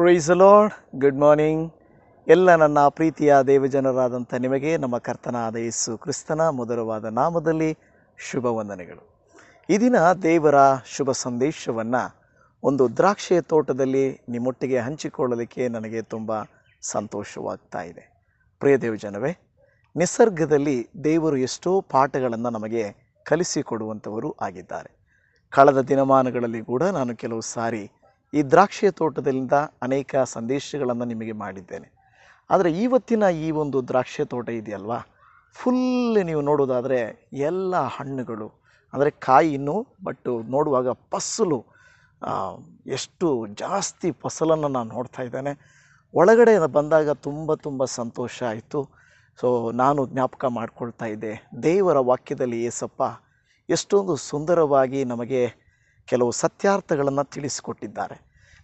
Price lord good morning ಎಲ್ಲ ನನ್ನ ಪ್ರೀತಿಯ ದೇವಜನರಾದಂಥ ನಿಮಗೆ, ನಮ್ಮ ಕರ್ತನಾದ ಯೇಸು ಕ್ರಿಸ್ತನ ಮಧುರವಾದ ನಾಮದಲ್ಲಿ ಶುಭ ವಂದನೆಗಳು. ಈ ದಿನ ದೇವರ ಶುಭ ಸಂದೇಶವನ್ನು ಒಂದು ದ್ರಾಕ್ಷಿಯ ತೋಟದಲ್ಲಿ ನಿಮ್ಮೊಟ್ಟಿಗೆ ಹಂಚಿಕೊಳ್ಳಲಿಕ್ಕೆ ನನಗೆ ತುಂಬ ಸಂತೋಷವಾಗ್ತಾ ಇದೆ. ಪ್ರಿಯ ದೇವಜನವೇ, ನಿಸರ್ಗದಲ್ಲಿ ದೇವರು ಎಷ್ಟೋ ಪಾಠಗಳನ್ನು ನಮಗೆ ಕಲಿಸಿಕೊಡುವಂಥವರು ಆಗಿದ್ದಾರೆ. ಕಳೆದ ದಿನಮಾನಗಳಲ್ಲಿ ಕೂಡ ನಾನು ಕೆಲವು ಸಾರಿ ಈ ದ್ರಾಕ್ಷಿಯ ತೋಟದಿಂದ ಅನೇಕ ಸಂದೇಶಗಳನ್ನು ನಿಮಗೆ ಮಾಡಿದ್ದೇನೆ. ಆದರೆ ಇವತ್ತಿನ ಈ ಒಂದು ದ್ರಾಕ್ಷಿಯ ತೋಟ ಇದೆಯಲ್ವಾ? ಫುಲ್ ನೀವು ನೋಡೋದಾದರೆ ಎಲ್ಲ ಹಣ್ಣುಗಳು, ಅಂದರೆ ಕಾಯಿ ಇನ್ನೂ ಬಟ್ ನೋಡುವಾಗ ಫಸಲು ಎಷ್ಟು ಜಾಸ್ತಿ ಫಸಲನ್ನು ನಾನು ನೋಡ್ತಾ ಇದ್ದೇನೆ. ಒಳಗಡೆ ಬಂದಾಗ ತುಂಬ ತುಂಬ ಸಂತೋಷ ಆಯಿತು. ಸೊ ನಾನು ಜ್ಞಾಪಕ ಮಾಡಿಕೊಳ್ತಾ ಇದ್ದೆ, ದೇವರ ವಾಕ್ಯದಲ್ಲಿ ಏಸಪ್ಪ ಎಷ್ಟೊಂದು ಸುಂದರವಾಗಿ ನಮಗೆ ಕೆಲವು ಸತ್ಯಾರ್ಥಗಳನ್ನು ತಿಳಿಸಿಕೊಟ್ಟಿದ್ದಾರೆ.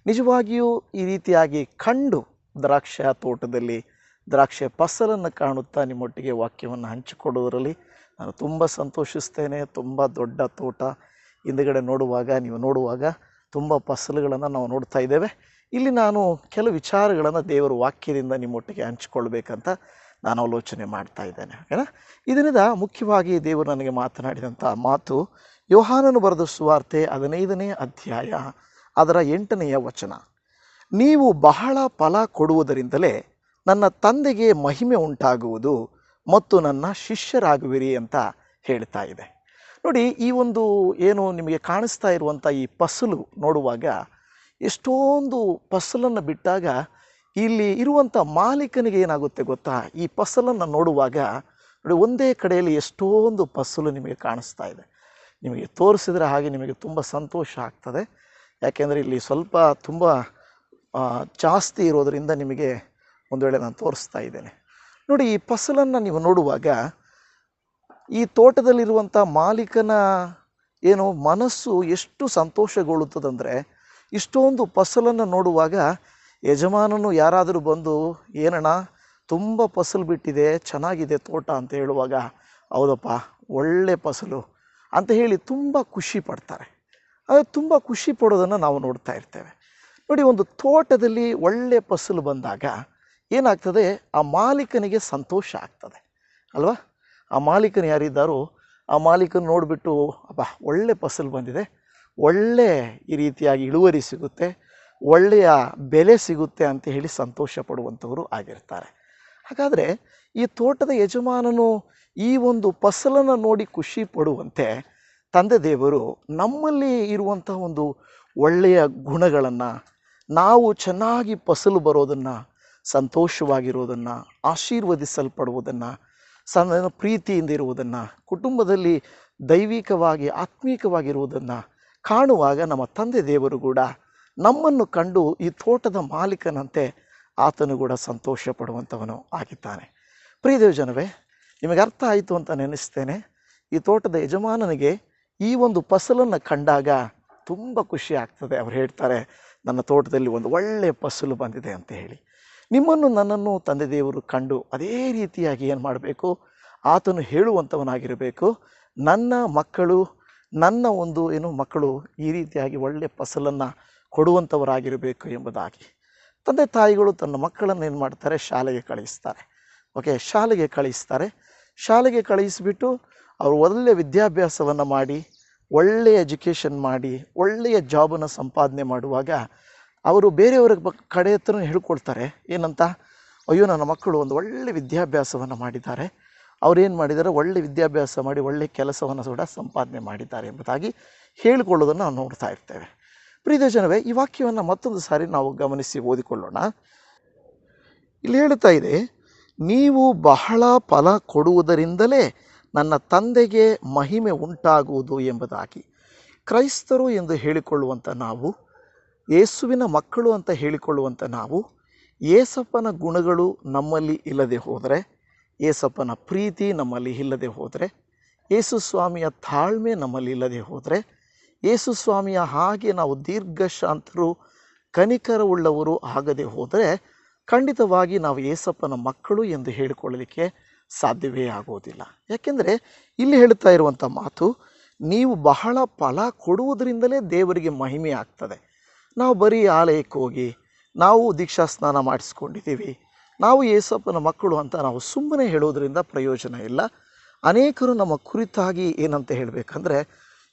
ನಿಜವಾಗಿಯೂ ಈ ರೀತಿಯಾಗಿ ಕಂಡು ದ್ರಾಕ್ಷ ತೋಟದಲ್ಲಿ ದ್ರಾಕ್ಷೆ ಫಸಲನ್ನು ಕಾಣುತ್ತಾ ನಿಮ್ಮೊಟ್ಟಿಗೆ ವಾಕ್ಯವನ್ನು ಹಂಚಿಕೊಡೋದರಲ್ಲಿ ನಾನು ತುಂಬ ಸಂತೋಷಿಸ್ತೇನೆ. ತುಂಬ ದೊಡ್ಡ ತೋಟ. ಹಿಂದುಗಡೆ ನೋಡುವಾಗ, ನೀವು ನೋಡುವಾಗ ತುಂಬ ಫಸಲುಗಳನ್ನು ನಾವು ನೋಡ್ತಾ ಇದ್ದೇವೆ. ಇಲ್ಲಿ ನಾನು ಕೆಲವು ವಿಚಾರಗಳನ್ನು ದೇವರ ವಾಕ್ಯದಿಂದ ನಿಮ್ಮೊಟ್ಟಿಗೆ ಹಂಚಿಕೊಳ್ಬೇಕಂತ ನಾನು ಆಲೋಚನೆ ಮಾಡ್ತಾ ಇದ್ದೇನೆ. ಓಕೆನಾ ಇದರಿಂದ ಮುಖ್ಯವಾಗಿ ದೇವರು ನನಗೆ ಮಾತನಾಡಿದಂಥ ಮಾತು ಯೋಹಾನನು ಬರೆದ ಸುವಾರ್ತೆ ಹದಿನೈದನೇ ಅಧ್ಯಾಯ ಅದರ ಎಂಟನೆಯ ವಚನ. ನೀವು ಬಹಳ ಫಲ ಕೊಡುವುದರಿಂದಲೇ ನನ್ನ ತಂದೆಗೆ ಮಹಿಮೆ ಉಂಟಾಗುವುದು ಮತ್ತು ನನ್ನ ಶಿಷ್ಯರಾಗುವಿರಿ ಅಂತ ಹೇಳ್ತಾ ಇದೆ. ನೋಡಿ, ಈ ಒಂದು ಏನು ನಿಮಗೆ ಕಾಣಿಸ್ತಾ ಇರುವಂಥ ಈ ಫಸಲು ನೋಡುವಾಗ ಎಷ್ಟೊಂದು ಫಸಲನ್ನು ಬಿಟ್ಟಾಗ ಇಲ್ಲಿ ಇರುವಂಥ ಮಾಲೀಕನಿಗೆ ಏನಾಗುತ್ತೆ ಗೊತ್ತಾ? ಈ ಫಸಲನ್ನು ನೋಡುವಾಗ ನೋಡಿ, ಒಂದೇ ಕಡೆಯಲ್ಲಿ ಎಷ್ಟೊಂದು ಫಸಲು ನಿಮಗೆ ಕಾಣಿಸ್ತಾ ಇದೆ. ನಿಮಗೆ ತೋರಿಸಿದ್ರೆ ಹಾಗೆ ನಿಮಗೆ ತುಂಬ ಸಂತೋಷ ಆಗ್ತದೆ. ಯಾಕೆಂದರೆ ಇಲ್ಲಿ ಸ್ವಲ್ಪ ತುಂಬ ಜಾಸ್ತಿ ಇರೋದರಿಂದ ನಿಮಗೆ ಒಂದು ವೇಳೆ ನಾನು ತೋರಿಸ್ತಾ ಇದ್ದೇನೆ. ನೋಡಿ, ಈ ಫಸಲನ್ನು ನೀವು ನೋಡುವಾಗ ಈ ತೋಟದಲ್ಲಿರುವಂಥ ಮಾಲೀಕನ ಏನು ಮನಸ್ಸು ಎಷ್ಟು ಸಂತೋಷಗೊಳ್ಳುತ್ತದಂದರೆ ಇಷ್ಟೊಂದು ಫಸಲನ್ನು ನೋಡುವಾಗ ಯಜಮಾನನು ಯಾರಾದರೂ ಬಂದು, ಏನಣ್ಣ, ತುಂಬ ಫಸಲು ಬಿಟ್ಟಿದೆ, ಚೆನ್ನಾಗಿದೆ ತೋಟ ಅಂತ ಹೇಳುವಾಗ, ಹೌದಪ್ಪ, ಒಳ್ಳೆ ಫಸಲು ಅಂತ ಹೇಳಿ ತುಂಬ ಖುಷಿ ಪಡ್ತಾರೆ. ಅದು ತುಂಬ ಖುಷಿ ಪಡೋದನ್ನು ನಾವು ನೋಡ್ತಾ ಇರ್ತೇವೆ. ನೋಡಿ, ಒಂದು ತೋಟದಲ್ಲಿ ಒಳ್ಳೆಯ ಫಸಲು ಬಂದಾಗ ಏನಾಗ್ತದೆ? ಆ ಮಾಲೀಕನಿಗೆ ಸಂತೋಷ ಆಗ್ತದೆ. ಅಲ್ವಾ? ಆ ಮಾಲೀಕನು ಯಾರಿದ್ದಾರೋ, ಆ ಮಾಲೀಕನ ನೋಡಿಬಿಟ್ಟು, ಅಬ್ಬ, ಒಳ್ಳೆ ಫಸಲು ಬಂದಿದೆ. ಒಳ್ಳೆ ಈ ರೀತಿಯಾಗಿ ಇಳುವರಿ ಸಿಗುತ್ತೆ. ಒಳ್ಳೆಯ ಬೆಲೆ ಸಿಗುತ್ತೆ ಅಂತ ಹೇಳಿ ಸಂತೋಷ ಪಡುವಂಥವರು ಆಗಿರ್ತಾರೆ. ಹಾಗಾದರೆ ಈ ತೋಟದ ಯಜಮಾನನು ಈ ಒಂದು ಫಸಲನ್ನು ನೋಡಿ ಖುಷಿ ಪಡುವಂತೆ ತಂದೆ ದೇವರು ನಮ್ಮಲ್ಲಿ ಇರುವಂಥ ಒಂದು ಒಳ್ಳೆಯ ಗುಣಗಳನ್ನು, ನಾವು ಚೆನ್ನಾಗಿ ಫಸಲು ಬರೋದನ್ನು, ಸಂತೋಷವಾಗಿರೋದನ್ನು, ಆಶೀರ್ವದಿಸಲ್ಪಡುವುದನ್ನು ಸಣ್ಣ ಪ್ರೀತಿಯಿಂದ ಇರುವುದನ್ನು, ಕುಟುಂಬದಲ್ಲಿ ದೈವಿಕವಾಗಿ, ಆತ್ಮೀಕವಾಗಿರುವುದನ್ನು ಕಾಣುವಾಗ ನಮ್ಮ ತಂದೆ ದೇವರು ಕೂಡ ನಮ್ಮನ್ನು ಕಂಡು ಈ ತೋಟದ ಮಾಲೀಕನಂತೆ ಆತನು ಕೂಡ ಸಂತೋಷ ಪಡುವಂಥವನು ಆಗಿದ್ದಾನೆ. ಪ್ರಿಯ ಜನವೇ ನಿಮಗೆ ಅರ್ಥ ಆಯಿತು ಅಂತ ನೆನೆಸ್ತೇನೆ. ಈ ತೋಟದ ಯಜಮಾನನಿಗೆ ಈ ಒಂದು ಫಸಲನ್ನು ಕಂಡಾಗ ತುಂಬ ಖುಷಿ ಆಗ್ತದೆ. ಅವ್ರು ಹೇಳ್ತಾರೆ, ನನ್ನ ತೋಟದಲ್ಲಿ ಒಂದು ಒಳ್ಳೆಯ ಫಸಲು ಬಂದಿದೆ ಅಂತ ಹೇಳಿ. ನಿಮ್ಮನ್ನು ನನ್ನನ್ನು ತಂದೆ ದೇವರು ಕಂಡು ಅದೇ ರೀತಿಯಾಗಿ ಏನು ಮಾಡಬೇಕು? ಆತನು ಹೇಳುವಂಥವನಾಗಿರಬೇಕು ನನ್ನ ಮಕ್ಕಳು, ನನ್ನ ಒಂದು ಏನು ಮಕ್ಕಳು ಈ ರೀತಿಯಾಗಿ ಒಳ್ಳೆಯ ಫಸಲನ್ನು ಕೊಡುವಂಥವರಾಗಿರಬೇಕು ಎಂಬುದಾಗಿ. ತಂದೆ ತಾಯಿಗಳು ತನ್ನ ಮಕ್ಕಳನ್ನು ಏನು ಮಾಡ್ತಾರೆ? ಶಾಲೆಗೆ ಕಳಿಸ್ತಾರೆ. ಓಕೆ, ಶಾಲೆಗೆ ಕಳಿಸ್ತಾರೆ. ಶಾಲೆಗೆ ಕಳಿಸಿಬಿಟ್ಟು ಅವರು ಒಳ್ಳೆಯ ವಿದ್ಯಾಭ್ಯಾಸವನ್ನು ಮಾಡಿ ಒಳ್ಳೆಯ ಎಜುಕೇಷನ್ ಮಾಡಿ, ಒಳ್ಳೆಯ ಜಾಬನ್ನು ಸಂಪಾದನೆ ಮಾಡುವಾಗ ಅವರು ಬೇರೆಯವರ ಕಡೆ ಹತ್ರ ಹೇಳ್ಕೊಳ್ತಾರೆ ಏನಂತ? ಅಯ್ಯೋ, ನನ್ನ ಮಕ್ಕಳು ಒಂದು ಒಳ್ಳೆ ವಿದ್ಯಾಭ್ಯಾಸವನ್ನು ಮಾಡಿದ್ದಾರೆ. ಅವ್ರೇನು ಮಾಡಿದ್ದಾರೆ? ಒಳ್ಳೆ ವಿದ್ಯಾಭ್ಯಾಸ ಮಾಡಿ, ಒಳ್ಳೆ ಕೆಲಸವನ್ನು ಕೂಡ ಸಂಪಾದನೆ ಮಾಡಿದ್ದಾರೆ ಎಂಬುದಾಗಿ ಹೇಳಿಕೊಳ್ಳೋದನ್ನು ನಾವು ನೋಡ್ತಾ ಇರ್ತೇವೆ. ಪ್ರೀತ ಜನವೇ ಈ ವಾಕ್ಯವನ್ನು ಮತ್ತೊಂದು ಸಾರಿ ನಾವು ಗಮನಿಸಿ ಓದಿಕೊಳ್ಳೋಣ. ಇಲ್ಲಿ ಹೇಳ್ತಾ ಇದೆ, ನೀವು ಬಹಳ ಫಲ ಕೊಡುವುದರಿಂದಲೇ ನನ್ನ ತಂದೆಗೆ ಮಹಿಮೆ ಉಂಟಾಗುವುದು ಎಂಬುದಾಗಿ ಕ್ರೈಸ್ತರು ಎಂದು ಹೇಳಿಕೊಳ್ಳುವಂಥ ನಾವು, ಯೇಸುವಿನ ಮಕ್ಕಳು ಅಂತ ಹೇಳಿಕೊಳ್ಳುವಂಥ ನಾವು, ಏಸಪ್ಪನ ಗುಣಗಳು ನಮ್ಮಲ್ಲಿ ಇಲ್ಲದೆ ಹೋದರೆ, ಏಸಪ್ಪನ ಪ್ರೀತಿ ನಮ್ಮಲ್ಲಿ ಇಲ್ಲದೆ ಹೋದರೆ, ಯೇಸು ಸ್ವಾಮಿಯ ತಾಳ್ಮೆ ನಮ್ಮಲ್ಲಿ ಇಲ್ಲದೆ ಹೋದರೆ, ಯೇಸು ಸ್ವಾಮಿಯ ಹಾಗೆ ನಾವು ದೀರ್ಘಶಾಂತರು, ಕನಿಕರವುಳ್ಳವರು ಆಗದೆ ಹೋದರೆ ಖಂಡಿತವಾಗಿ ನಾವು ಏಸಪ್ಪನ ಮಕ್ಕಳು ಎಂದು ಹೇಳಿಕೊಳ್ಳಲಿಕ್ಕೆ ಸಾಧ್ಯವೇ ಆಗೋದಿಲ್ಲ. ಯಾಕೆಂದರೆ ಇಲ್ಲಿ ಹೇಳ್ತಾ ಇರುವಂಥ ಮಾತು, ನೀವು ಬಹಳ ಫಲ ಕೊಡುವುದರಿಂದಲೇ ದೇವರಿಗೆ ಮಹಿಮೆ ಆಗ್ತದೆ. ನಾವು ಬರೀ ಆಲಯಕ್ಕೆ ಹೋಗಿ, ನಾವು ದೀಕ್ಷಾ ಸ್ನಾನ ಮಾಡಿಸ್ಕೊಂಡಿದ್ದೀವಿ, ನಾವು ಯೇಸಪ್ಪನ ಮಕ್ಕಳು ಅಂತ ನಾವು ಸುಮ್ಮನೆ ಹೇಳೋದರಿಂದ ಪ್ರಯೋಜನ ಇಲ್ಲ. ಅನೇಕರು ನಮ್ಮ ಕುರಿತಾಗಿ ಏನಂತ ಹೇಳಬೇಕಂದ್ರೆ,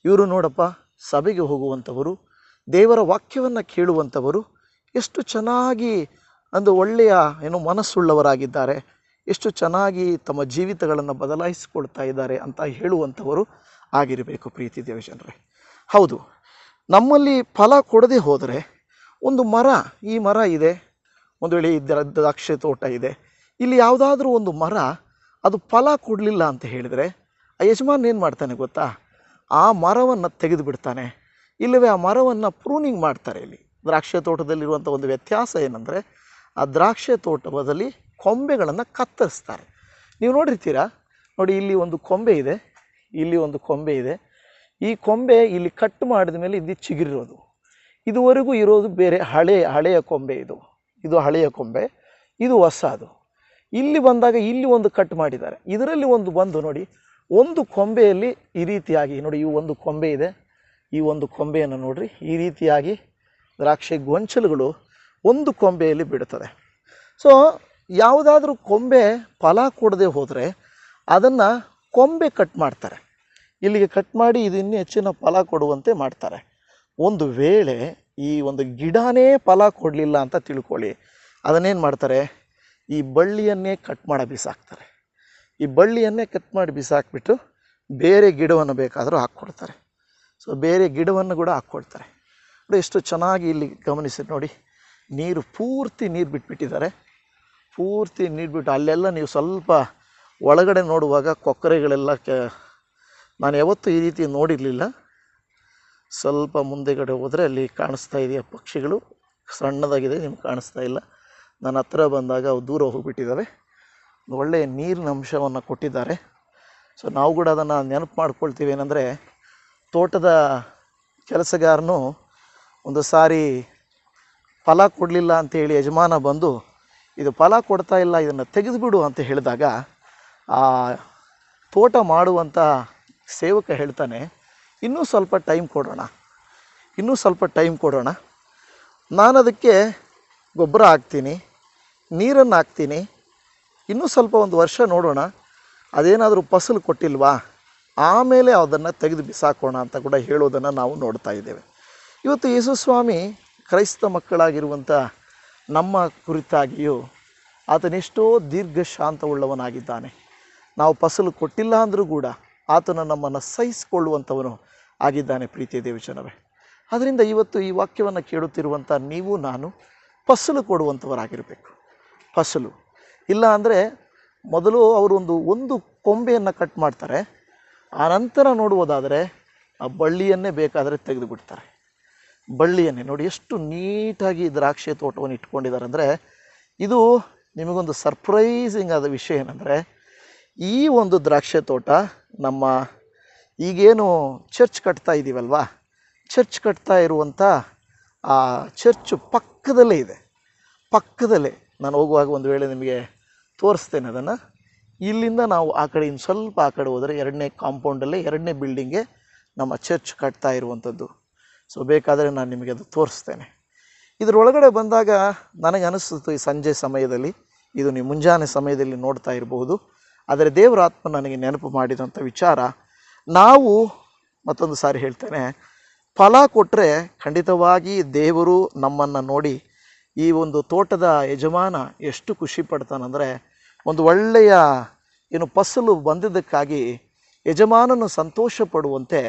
ಇವರು ನೋಡಪ್ಪ, ಸಭೆಗೆ ಹೋಗುವಂಥವರು, ದೇವರ ವಾಕ್ಯವನ್ನು ಕೇಳುವಂಥವರು, ಎಷ್ಟು ಚೆನ್ನಾಗಿ ಒಂದು ಒಳ್ಳೆಯ, ಏನು ಮನಸ್ಸುಳ್ಳವರಾಗಿದ್ದಾರೆ. ಎಷ್ಟು ಚೆನ್ನಾಗಿ ತಮ್ಮ ಜೀವಿತಗಳನ್ನು ಬದಲಾಯಿಸಿಕೊಳ್ತಾ ಇದ್ದಾರೆ ಅಂತ ಹೇಳುವಂಥವರು ಆಗಿರಬೇಕು ಪ್ರೀತಿ ದೇವಜನರೇ ಹೌದು, ನಮ್ಮಲ್ಲಿ ಫಲ ಕೊಡದೆ ಹೋದರೆ ಒಂದು ಮರ, ಈ ಮರ ಇದೆ, ಒಂದು ವೇಳೆ ಇದರ ದ್ರಾಕ್ಷಿ ತೋಟ ಇದೆ, ಇಲ್ಲಿ ಯಾವುದಾದ್ರೂ ಒಂದು ಮರ, ಅದು ಫಲ ಕೊಡಲಿಲ್ಲ ಅಂತ ಹೇಳಿದರೆ ಆ ಯಜಮಾನ್ ಏನು ಮಾಡ್ತಾನೆ ಗೊತ್ತಾ? ಆ ಮರವನ್ನು ತೆಗೆದು ಬಿಡ್ತಾನೆ ಇಲ್ಲವೇ ಆ ಮರವನ್ನು ಪ್ರೂನಿಂಗ್ ಮಾಡ್ತಾರೆ ಇಲ್ಲಿ. ದ್ರಾಕ್ಷಿ ತೋಟದಲ್ಲಿರುವಂಥ ಒಂದು ವ್ಯತ್ಯಾಸ ಏನಂದರೆ, ಆ ದ್ರಾಕ್ಷಿ ತೋಟದಲ್ಲಿ ಕೊಂಬೆಗಳನ್ನು ಕತ್ತರಿಸ್ತಾರೆ. ನೀವು ನೋಡಿರ್ತೀರಾ? ನೋಡಿ, ಇಲ್ಲಿ ಒಂದು ಕೊಂಬೆ ಇದೆ. ಇಲ್ಲಿ ಒಂದು ಕೊಂಬೆ ಇದೆ. ಈ ಕೊಂಬೆ ಇಲ್ಲಿ ಕಟ್ ಮಾಡಿದ ಮೇಲೆ ಇದು ಚಿಗಿರಿರೋದು. ಇದುವರೆಗೂ ಇರೋದು ಬೇರೆ ಹಳೆ, ಹಳೆಯ ಕೊಂಬೆ ಇದು. ಇದು ಹಳೆಯ ಕೊಂಬೆ. ಇದು ಹೊಸದು. ಇಲ್ಲಿ ಬಂದಾಗ ಇಲ್ಲಿ ಒಂದು ಕಟ್ ಮಾಡಿದ್ದಾರೆ. ಇದರಲ್ಲಿ ಒಂದು ಬಂದು ನೋಡಿ, ಒಂದು ಕೊಂಬೆಯಲ್ಲಿ ಈ ರೀತಿಯಾಗಿ ನೋಡಿ, ಈ ಒಂದು ಕೊಂಬೆ ಇದೆ. ಈ ಒಂದು ಕೊಂಬೆಯನ್ನು ನೋಡಿರಿ, ಈ ರೀತಿಯಾಗಿ ದ್ರಾಕ್ಷಿ ಗೊಂಚಲುಗಳು ಒಂದು ಕೊಂಬೆಯಲ್ಲಿ ಬಿಡುತ್ತದೆ. ಸೊ ಯಾವುದಾದ್ರೂ ಕೊಂಬೆ ಫಲ ಕೊಡದೆ ಹೋದರೆ ಅದನ್ನು ಕೊಂಬೆ ಕಟ್ ಮಾಡ್ತಾರೆ. ಇಲ್ಲಿಗೆ ಕಟ್ ಮಾಡಿ ಇದು ಹೆಚ್ಚಿನ ಫಲ ಕೊಡುವಂತೆ ಮಾಡ್ತಾರೆ. ಒಂದು ವೇಳೆ ಈ ಒಂದು ಗಿಡನೇ ಫಲ ಕೊಡಲಿಲ್ಲ ಅಂತ ತಿಳ್ಕೊಳ್ಳಿ. ಅದನ್ನೇನು ಮಾಡ್ತಾರೆ? ಈ ಬಳ್ಳಿಯನ್ನೇ ಕಟ್ ಮಾಡಿ ಬಿಸಾಕ್ತಾರೆ. ಈ ಬಳ್ಳಿಯನ್ನೇ ಕಟ್ ಮಾಡಿ ಬಿಸಾಕ್ಬಿಟ್ಟು ಬೇರೆ ಗಿಡವನ್ನು ಬೇಕಾದರೂ ಹಾಕ್ಕೊಡ್ತಾರೆ. ಸೊ ಬೇರೆ ಗಿಡವನ್ನು ಕೂಡ ಹಾಕ್ಕೊಡ್ತಾರೆ. ನೋಡಿ, ಎಷ್ಟು ಚೆನ್ನಾಗಿ ಇಲ್ಲಿ ಗಮನಿಸಿ ನೋಡಿ. ನೀರು ಪೂರ್ತಿ ನೀರು ಬಿಟ್ಬಿಟ್ಟಿದ್ದಾರೆ. ಪೂರ್ತಿ ನೀರು ಬಿಟ್ಟು ಅಲ್ಲೆಲ್ಲ ನೀವು ಸ್ವಲ್ಪ ಒಳಗಡೆ ನೋಡುವಾಗ ಕೊಕ್ಕರೆಗಳೆಲ್ಲ ನಾನು ಯಾವತ್ತೂ ಈ ರೀತಿ ನೋಡಿರಲಿಲ್ಲ. ಸ್ವಲ್ಪ ಮುಂದೆಗಡೆ ಹೋದರೆ ಅಲ್ಲಿ ಕಾಣಿಸ್ತಾ ಇದೆಯಾ ಪಕ್ಷಿಗಳು? ಸಣ್ಣದಾಗಿದೆ, ನಿಮ್ಗೆ ಕಾಣಿಸ್ತಾ ಇಲ್ಲ. ನನ್ನ ಹತ್ರ ಬಂದಾಗ ಅವು ದೂರ ಹೋಗಿಬಿಟ್ಟಿದ್ದಾವೆ. ಒಳ್ಳೆಯ ನೀರಿನ ಅಂಶವನ್ನು ಕೊಟ್ಟಿದ್ದಾರೆ. ಸೊ ನಾವು ಕೂಡ ಅದನ್ನು ನೆನಪು ಮಾಡ್ಕೊಳ್ತೀವಿ. ಏನಂದರೆ, ತೋಟದ ಕೆಲಸಗಾರನು ಒಂದು ಸಾರಿ ಫಲ ಕೊಡಲಿಲ್ಲ ಅಂತೇಳಿ ಯಜಮಾನ ಬಂದು ಇದು ಫಲ ಕೊಡ್ತಾ ಇಲ್ಲ, ಇದನ್ನು ತೆಗೆದುಬಿಡು ಅಂತ ಹೇಳಿದಾಗ ಆ ತೋಟ ಮಾಡುವಂಥ ಸೇವಕ ಹೇಳ್ತಾನೆ, ಇನ್ನೂ ಸ್ವಲ್ಪ ಟೈಮ್ ಕೊಡೋಣ, ಇನ್ನೂ ಸ್ವಲ್ಪ ಟೈಮ್ ಕೊಡೋಣ. ನಾನು ಅದಕ್ಕೆ ಗೊಬ್ಬರ ಹಾಕ್ತೀನಿ, ನೀರನ್ನು ಹಾಕ್ತೀನಿ, ಇನ್ನೂ ಸ್ವಲ್ಪ ಒಂದು ವರ್ಷ ನೋಡೋಣ, ಅದೇನಾದರೂ ಫಸಲು ಕೊಟ್ಟಿಲ್ವಾ? ಆಮೇಲೆ ಅದನ್ನು ತೆಗೆದು ಬಿಸಾಕೋಣ ಅಂತ ಕೂಡ ಹೇಳೋದನ್ನು ನಾವು ನೋಡ್ತಾ ಇದ್ದೇವೆ. ಇವತ್ತು ಯೇಸುಸ್ವಾಮಿ ಕ್ರೈಸ್ತ ಮಕ್ಕಳಾಗಿರುವಂಥ ನಮ್ಮ ಕುರಿತಾಗಿಯೂ ಆತನೆಷ್ಟೋ ದೀರ್ಘ ಶಾಂತವುಳ್ಳವನಾಗಿದ್ದಾನೆ ನಾವು ಫಸಲು ಕೊಟ್ಟಿಲ್ಲ ಅಂದರೂ ಕೂಡ ಆತನ ನಮ್ಮನ್ನು ಸಹಿಸಿಕೊಳ್ಳುವಂಥವನು ಆಗಿದ್ದಾನೆ ಪ್ರೀತಿಯ ದೇವಜನವೇ. ಅದರಿಂದ ಇವತ್ತು ಈ ವಾಕ್ಯವನ್ನು ಕೇಳುತ್ತಿರುವಂಥ ನೀವು, ನಾನು ಫಸಲು ಕೊಡುವಂಥವರಾಗಿರಬೇಕು. ಫಸಲು. ಇಲ್ಲ ಅಂದರೆ ಮೊದಲು ಅವರು ಒಂದು ಒಂದು ಕೊಂಬೆಯನ್ನು ಕಟ್ ಮಾಡ್ತಾರೆ. ಆ ನಂತರ ನೋಡುವುದಾದರೆ ಆ ಬಳ್ಳಿಯನ್ನೇ ಬೇಕಾದರೆ ತೆಗೆದು ಬಿಡ್ತಾರೆ ಬಳ್ಳಿಯನ್ನೇ ನೋಡಿ ಎಷ್ಟು ನೀಟಾಗಿ ದ್ರಾಕ್ಷಿ ತೋಟವನ್ನು ಇಟ್ಕೊಂಡಿದ್ದಾರೆ ಅಂದರೆ ಇದು ನಿಮಗೊಂದು ಸರ್ಪ್ರೈಸಿಂಗ್ ಆದ ವಿಷಯ ಏನಂದರೆ ಈ ಒಂದು ದ್ರಾಕ್ಷಿ ತೋಟ ನಮ್ಮ ಈಗೇನು ಚರ್ಚ್ ಕಟ್ತಾ ಇದ್ದೀವಲ್ವಾ ಚರ್ಚ್ ಕಟ್ತಾ ಇರುವಂಥ ಆ ಚರ್ಚ್ ಪಕ್ಕದಲ್ಲೇ ಇದೆ. ಪಕ್ಕದಲ್ಲೇ. ನಾನು ಹೋಗುವಾಗ ಒಂದು ವೇಳೆ ನಿಮಗೆ ತೋರಿಸ್ತೇನೆ ಅದನ್ನು. ಇಲ್ಲಿಂದ ನಾವು ಆ ಕಡೆ ಸ್ವಲ್ಪ ಆ ಕಡೆ ಹೋದರೆ ಎರಡನೇ ಕಾಂಪೌಂಡಲ್ಲೇ ಎರಡನೇ ಬಿಲ್ಡಿಂಗ್ಗೆ ನಮ್ಮ ಚರ್ಚ್ ಕಟ್ತಾ ಇರುವಂಥದ್ದು ಸೊ ಬೇಕಾದರೆ ನಾನು ನಿಮಗೆ ಅದು ತೋರಿಸ್ತೇನೆ. ಇದರೊಳಗಡೆ ಬಂದಾಗ ನನಗೆ ಅನಿಸ್ತು ಈ ಸಂಜೆ ಸಮಯದಲ್ಲಿ, ಇದು ನೀವು ಮುಂಜಾನೆ ಸಮಯದಲ್ಲಿ ನೋಡ್ತಾ ಇರಬಹುದು ಆದರೆ ದೇವರ ಆತ್ಮ ನನಗೆ ನೆನಪು ಮಾಡಿದಂಥ ವಿಚಾರ, ನಾವು ಮತ್ತೊಂದು ಸಾರಿ ಹೇಳ್ತೇನೆ. ಫಲ ಕೊಟ್ಟರೆ ಖಂಡಿತವಾಗಿ ದೇವರು ನಮ್ಮನ್ನು ನೋಡಿ ಈ ಒಂದು ತೋಟದ ಯಜಮಾನ ಎಷ್ಟು ಖುಷಿ ಪಡ್ತಾನಂದರೆ, ಒಂದು ಒಳ್ಳೆಯ ಏನು ಫಸಲು ಬಂದಿದ್ದಕ್ಕಾಗಿ ಯಜಮಾನನು ಸಂತೋಷ ಪಡುವಂತೆ